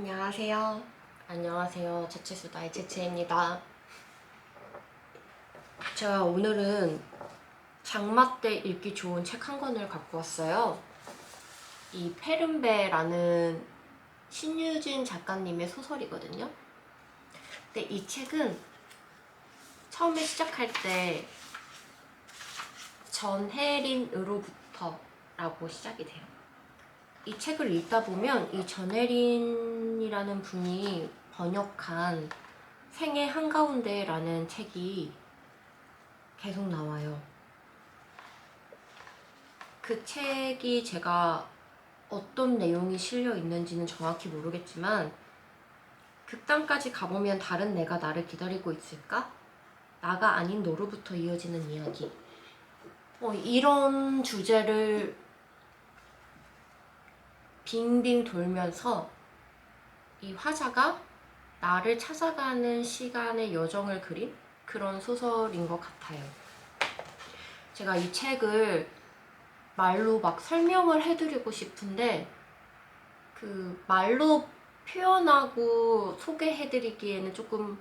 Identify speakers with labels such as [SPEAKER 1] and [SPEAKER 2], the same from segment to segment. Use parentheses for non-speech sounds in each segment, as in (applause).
[SPEAKER 1] 안녕하세요. 안녕하세요. 제체수다의 제체입니다. 제가 오늘은 장마 때 읽기 좋은 책 한 권을 갖고 왔어요. 이 페른베라는 신유진 작가님의 소설이거든요. 근데 이 책은 처음에 시작할 때 전혜린으로부터라고 시작이 돼요. 이 책을 읽다 보면 이 전혜린이라는 분이 번역한 생애 한가운데라는 책이 계속 나와요. 그 책이 제가 어떤 내용이 실려 있는지는 정확히 모르겠지만 극단까지 가보면 다른 내가 나를 기다리고 있을까? 나가 아닌 너로부터 이어지는 이야기. 어, 이런 주제를 빙빙 돌면서 이 화자가 나를 찾아가는 시간의 여정을 그린 그런 소설인 것 같아요. 제가 이 책을 말로 막 설명을 해드리고 싶은데 그 말로 표현하고 소개해드리기에는 조금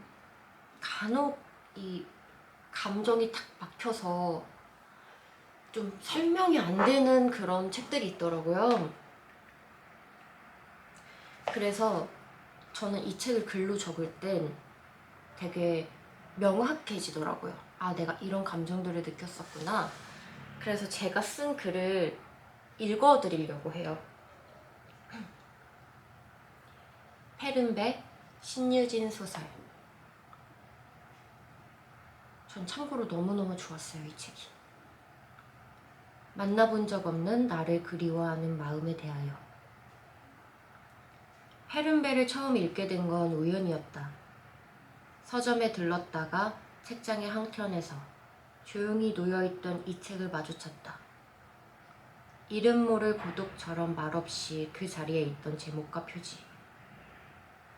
[SPEAKER 1] 간혹 이 감정이 탁 막혀서 좀 설명이 안 되는 그런 책들이 있더라고요. 그래서 저는 이 책을 글로 적을 땐 되게 명확해지더라고요. 아, 내가 이런 감정들을 느꼈었구나. 그래서 제가 쓴 글을 읽어드리려고 해요. (clears throat) 페른베 신유진 소설. 전 참고로 너무너무 좋았어요, 이 책이. 만나본 적 없는 나를 그리워하는 마음에 대하여. 페른베를 처음 읽게 된 건 우연이었다. 서점에 들렀다가 책장의 한켠에서 조용히 놓여있던 이 책을 마주쳤다. 이름 모를 고독처럼 말없이 그 자리에 있던 제목과 표지.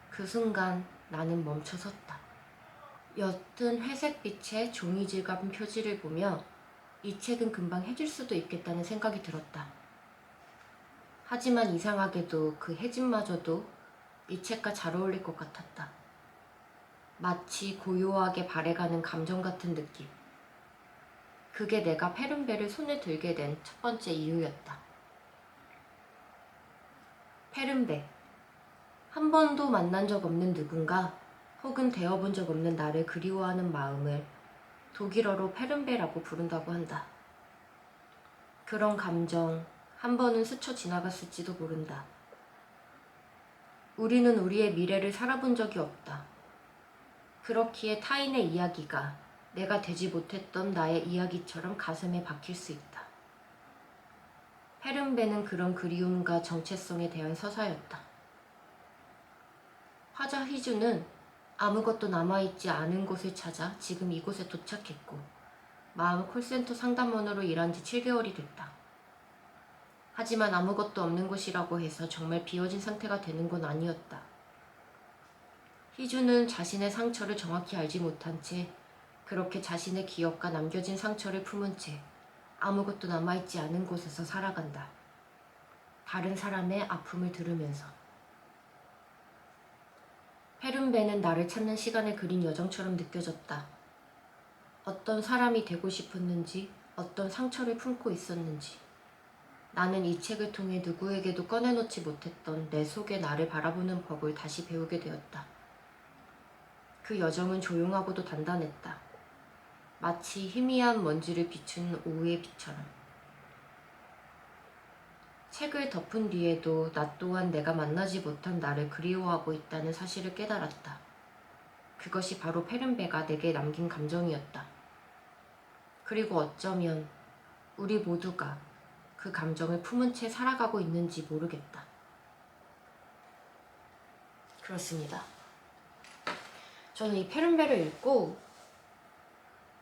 [SPEAKER 1] 그 순간 나는 멈춰 섰다. 옅은 회색빛의 종이질감 표지를 보며 이 책은 금방 해질 수도 있겠다는 생각이 들었다. 하지만 이상하게도 그 해짐마저도 이 책과 잘 어울릴 것 같았다. 마치 고요하게 발해가는 감정 같은 느낌. 그게 내가 페른베를 손에 들게 된 첫 번째 이유였다. 페른베. 한 번도 만난 적 없는 누군가 혹은 대어본 적 없는 나를 그리워하는 마음을 독일어로 페른베라고 부른다고 한다. 그런 감정 한 번은 스쳐 지나갔을지도 모른다. 우리는 우리의 미래를 살아본 적이 없다. 그렇기에 타인의 이야기가 내가 되지 못했던 나의 이야기처럼 가슴에 박힐 수 있다. 페른베는 그런 그리움과 정체성에 대한 서사였다. 화자 희주는 아무것도 남아있지 않은 곳을 찾아 지금 이곳에 도착했고 마음 콜센터 상담원으로 일한 지 7개월이 됐다. 하지만 아무것도 없는 곳이라고 해서 정말 비워진 상태가 되는 건 아니었다. 희주는 자신의 상처를 정확히 알지 못한 채 그렇게 자신의 기억과 남겨진 상처를 품은 채 아무것도 남아있지 않은 곳에서 살아간다. 다른 사람의 아픔을 들으면서. 페른베는 나를 찾는 시간을 그린 여정처럼 느껴졌다. 어떤 사람이 되고 싶었는지, 어떤 상처를 품고 있었는지. 나는 이 책을 통해 누구에게도 꺼내놓지 못했던 내 속의 나를 바라보는 법을 다시 배우게 되었다. 그 여정은 조용하고도 단단했다. 마치 희미한 먼지를 비추는 오후의 빛처럼. 책을 덮은 뒤에도 나 또한 내가 만나지 못한 나를 그리워하고 있다는 사실을 깨달았다. 그것이 바로 페른베가 내게 남긴 감정이었다. 그리고 어쩌면 우리 모두가 그 감정을 품은 채 살아가고 있는지 모르겠다. 그렇습니다. 저는 이 페른베를 읽고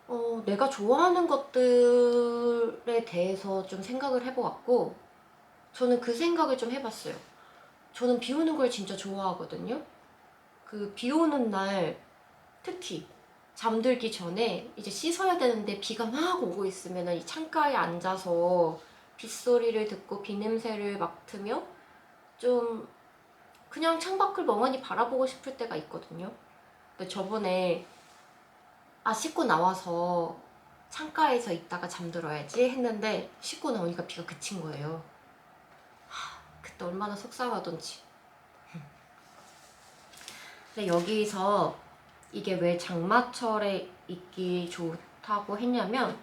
[SPEAKER 1] 어, 내가 좋아하는 것들에 대해서 좀 생각을 해보았고 저는 그 생각을 좀 해봤어요. 저는 비 오는 걸 진짜 좋아하거든요. 그 비 오는 날 특히 잠들기 전에 이제 씻어야 되는데 비가 막 오고 있으면 이 창가에 앉아서 빗소리를 듣고 비 냄새를 맡으며 좀 그냥 창밖을 멍하니 바라보고 싶을 때가 있거든요. 근데 저번에 아 씻고 나와서 창가에서 있다가 잠들어야지 했는데 씻고 나오니까 비가 그친 거예요. 하, 그때 얼마나 속상하던지. 근데 여기서 이게 왜 장마철에 입기 좋다고 했냐면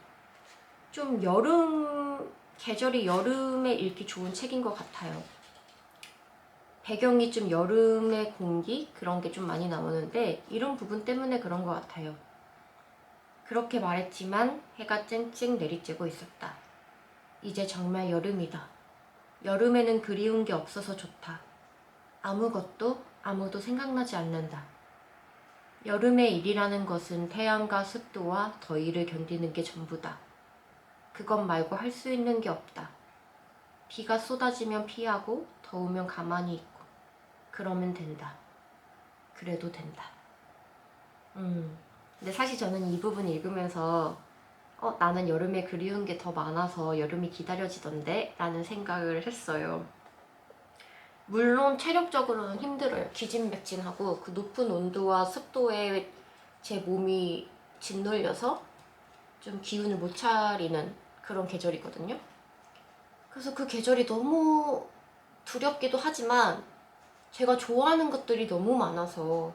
[SPEAKER 1] 좀 여름 계절이 여름에 읽기 좋은 책인 것 같아요. 배경이 좀 여름의 공기 그런 게 좀 많이 나오는데 이런 부분 때문에 그런 것 같아요. 그렇게 말했지만 해가 쨍쨍 내리쬐고 있었다. 이제 정말 여름이다. 여름에는 그리운 게 없어서 좋다. 아무것도 아무도 생각나지 않는다. 여름의 일이라는 것은 태양과 습도와 더위를 견디는 게 전부다. 그것 말고 할 수 있는 게 없다. 비가 쏟아지면 피하고 더우면 가만히 있고 그러면 된다. 그래도 된다. 음. 근데 사실 저는 이 부분 읽으면서 어, 나는 여름에 그리운 게 더 많아서 여름이 기다려지던데? 라는 생각을 했어요. 물론 체력적으로는 힘들어요. 기진맥진하고 그 높은 온도와 습도에 제 몸이 짓눌려서 좀 기운을 못 차리는 그런 계절이거든요. 그래서 그 계절이 너무 두렵기도 하지만 제가 좋아하는 것들이 너무 많아서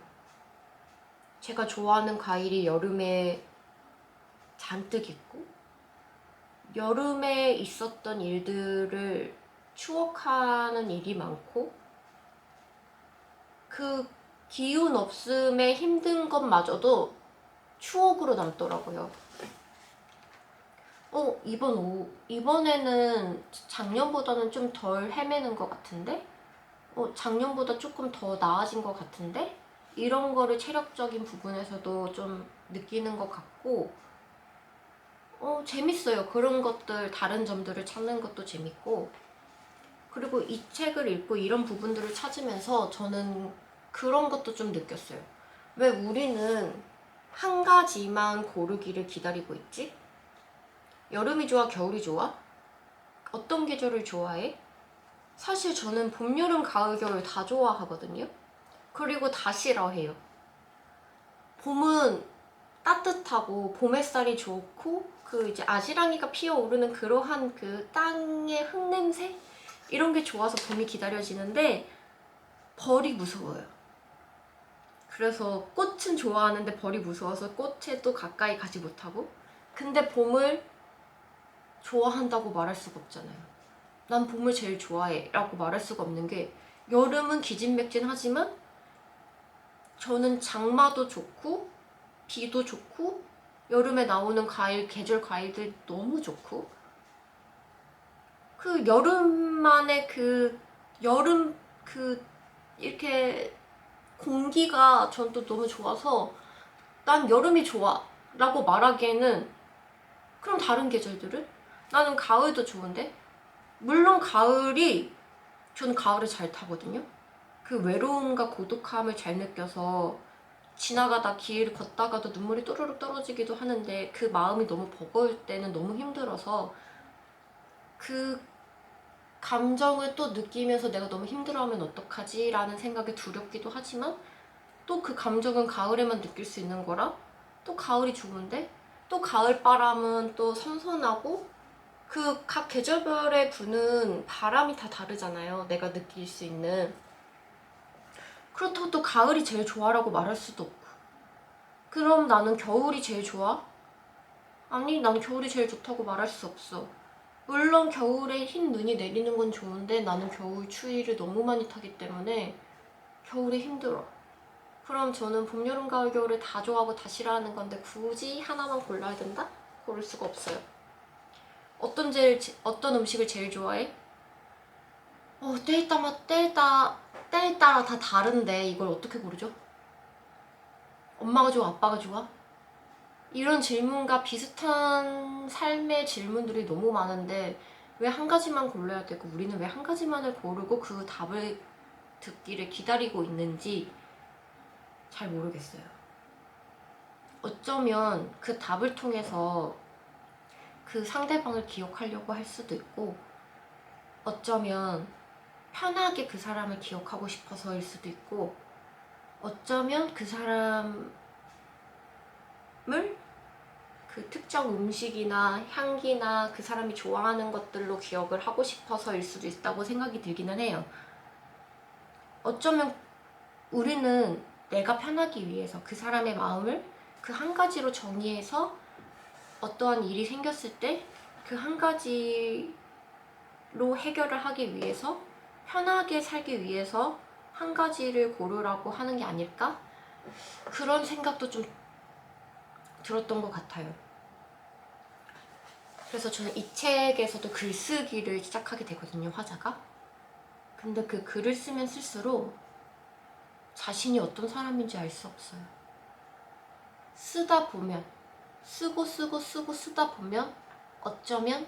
[SPEAKER 1] 제가 좋아하는 과일이 여름에 잔뜩 있고 여름에 있었던 일들을 추억하는 일이 많고 그 기운 없음에 힘든 것마저도 추억으로 남더라고요. 어, 이번 오, 이번에는 작년보다는 좀 덜 헤매는 것 같은데? 어, 작년보다 조금 더 나아진 것 같은데? 이런 거를 체력적인 부분에서도 좀 느끼는 것 같고, 어, 재밌어요. 그런 것들, 다른 점들을 찾는 것도 재밌고, 그리고 이 책을 읽고 이런 부분들을 찾으면서 저는 그런 것도 좀 느꼈어요. 왜 우리는 한 가지만 고르기를 기다리고 있지? 여름이 좋아, 겨울이 좋아? 어떤 계절을 좋아해? 사실 저는 봄, 여름, 가을, 겨울 다 좋아하거든요. 그리고 다 싫어해요. 봄은 따뜻하고 봄 햇살이 좋고 그 이제 아지랑이가 피어오르는 그러한 그 땅의 흙냄새 이런 게 좋아서 봄이 기다려지는데 벌이 무서워요. 그래서 꽃은 좋아하는데 벌이 무서워서 꽃에 또 가까이 가지 못하고 근데 봄을 좋아한다고 말할 수가 없잖아요. 난 봄을 제일 좋아해 라고 말할 수가 없는 게 여름은 기진맥진하지만 저는 장마도 좋고 비도 좋고 여름에 나오는 과일 계절 과일들 너무 좋고 그 여름만의 그 여름 그 이렇게 공기가 전 또 너무 좋아서 난 여름이 좋아 라고 말하기에는 그럼 다른 계절들은 나는 가을도 좋은데 물론 가을이 전 가을을 잘 타거든요 그 외로움과 고독함을 잘 느껴서 지나가다 길 걷다가도 눈물이 또르륵 떨어지기도 하는데 그 마음이 너무 버거울 때는 너무 힘들어서 그 감정을 또 느끼면서 내가 너무 힘들어하면 어떡하지? 라는 생각이 두렵기도 하지만 또 그 감정은 가을에만 느낄 수 있는 거라 또 가을이 좋은데 또 가을 바람은 또 선선하고 그 각 계절별에 부는 바람이 다 다르잖아요. 내가 느낄 수 있는. 그렇다고 또 가을이 제일 좋아라고 말할 수도 없고. 그럼 나는 겨울이 제일 좋아? 아니, 난 겨울이 제일 좋다고 말할 수 없어. 물론 겨울에 흰 눈이 내리는 건 좋은데 나는 겨울 추위를 너무 많이 타기 때문에 겨울이 힘들어. 그럼 저는 봄, 여름, 가을, 겨울을 다 좋아하고 다 싫어하는 건데 굳이 하나만 골라야 된다? 고를 수가 없어요. 어떤 제일 제- 어떤 음식을 제일 좋아해? 어, 때에 따라 때에 따라 때에 따라 다 다른데 이걸 어떻게 고르죠? 엄마가 좋아, 아빠가 좋아? 이런 질문과 비슷한 삶의 질문들이 너무 많은데 왜 한 가지만 골라야 되고 우리는 왜 한 가지만을 고르고 그 답을 듣기를 기다리고 있는지 잘 모르겠어요. 어쩌면 그 답을 통해서 그 상대방을 기억하려고 할 수도 있고 어쩌면 편하게 그 사람을 기억하고 싶어서일 수도 있고 어쩌면 그 사람을 그 특정 음식이나 향기나 그 사람이 좋아하는 것들로 기억을 하고 싶어서일 수도 있다고 생각이 들기는 해요. 어쩌면 우리는 내가 편하기 위해서 그 사람의 마음을 그 한 가지로 정의해서 어떠한 일이 생겼을 때 그 한 가지로 해결을 하기 위해서 편하게 살기 위해서 한 가지를 고르라고 하는 게 아닐까? 그런 생각도 좀 들었던 것 같아요. 그래서 저는 이 책에서도 글쓰기를 시작하게 되거든요, 화자가. 근데 그 글을 쓰면 쓸수록 자신이 어떤 사람인지 알 수 없어요. 쓰다 보면, 쓰고 쓰고 쓰고 쓰다 보면 어쩌면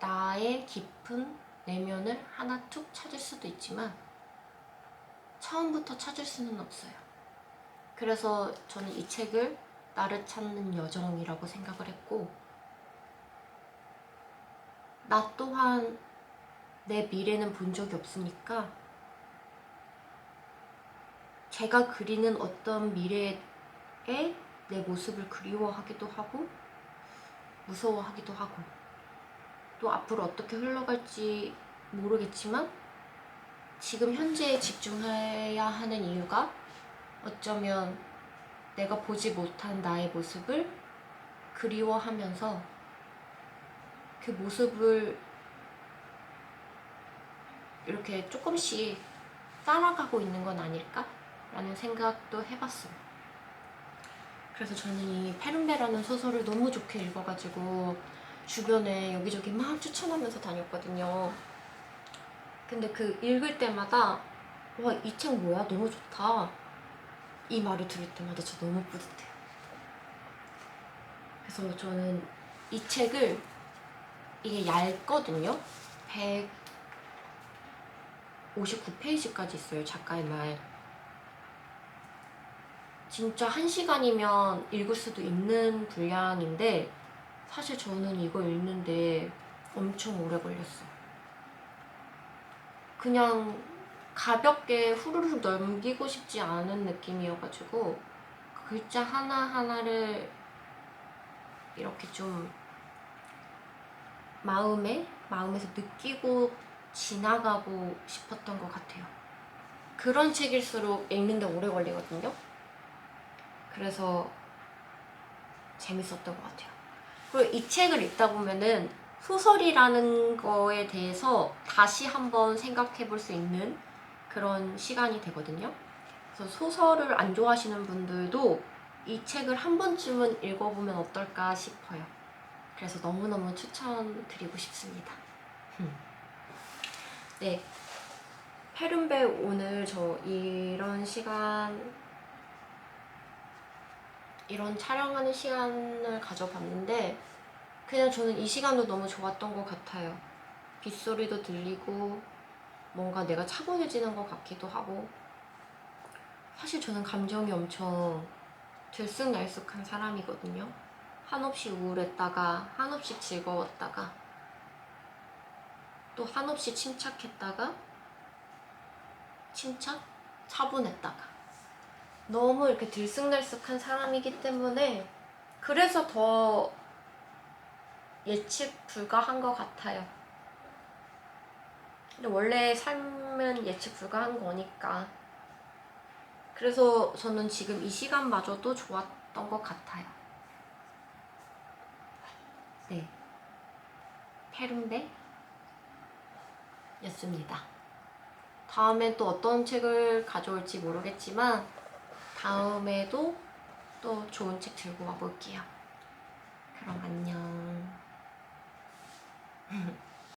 [SPEAKER 1] 나의 깊은 내면을 하나 툭 찾을 수도 있지만 처음부터 찾을 수는 없어요. 그래서 저는 이 책을 나를 찾는 여정이라고 생각을 했고 나 또한 내 미래는 본 적이 없으니까 제가 그리는 어떤 미래에 내 모습을 그리워하기도 하고 무서워하기도 하고 또 앞으로 어떻게 흘러갈지 모르겠지만 지금 현재에 집중해야 하는 이유가 어쩌면 내가 보지 못한 나의 모습을 그리워하면서 그 모습을 이렇게 조금씩 따라가고 있는 건 아닐까? 라는 생각도 해봤어요. 그래서 저는 이 페룬베라는 소설을 너무 좋게 읽어가지고 주변에 여기저기 막 추천하면서 다녔거든요. 근데 그 읽을 때마다 와, 이 책 뭐야? 너무 좋다. 이 말을 들을 때마다 저 너무 뿌듯해요. 그래서 저는 이 책을 이게 얇거든요. 159페이지까지 있어요. 작가의 말. 진짜 한 시간이면 읽을 수도 있는 분량인데 사실 저는 이거 읽는데 엄청 오래 걸렸어요. 그냥 가볍게 후루룩 넘기고 싶지 않은 느낌이어가지고 글자 하나하나를 이렇게 좀 마음에, 마음에서 느끼고 지나가고 싶었던 것 같아요. 그런 책일수록 읽는데 오래 걸리거든요. 그래서 재밌었던 것 같아요. 그리고 이 책을 읽다 보면은 소설이라는 거에 대해서 다시 한번 생각해 볼 수 있는 그런 시간이 되거든요. 그래서 소설을 안 좋아하시는 분들도 이 책을 한 번쯤은 읽어보면 어떨까 싶어요. 그래서 너무너무 추천드리고 싶습니다. 네. 페룬베 오늘 저 이런 시간 이런 촬영하는 시간을 가져봤는데 그냥 저는 이 시간도 너무 좋았던 것 같아요. 빗소리도 들리고 뭔가 내가 차분해지는 것 같기도 하고 사실 저는 감정이 엄청 들쑥날쑥한 사람이거든요. 한없이 우울했다가 한없이 즐거웠다가 또 한없이 침착했다가 침착? 차분했다가 너무 이렇게 들쑥날쑥한 사람이기 때문에 그래서 더 예측 불가한 것 같아요. 근데 원래 삶은 예측 불가한 거니까. 그래서 저는 지금 이 시간마저도 좋았던 것 같아요. 네. 페룬베 였습니다. 다음에 또 어떤 책을 가져올지 모르겠지만 다음에도 또 좋은 책 들고 와볼게요. 그럼 안녕. (laughs)